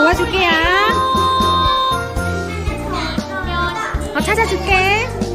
도와줄게야. 어, 어, 찾아줄게.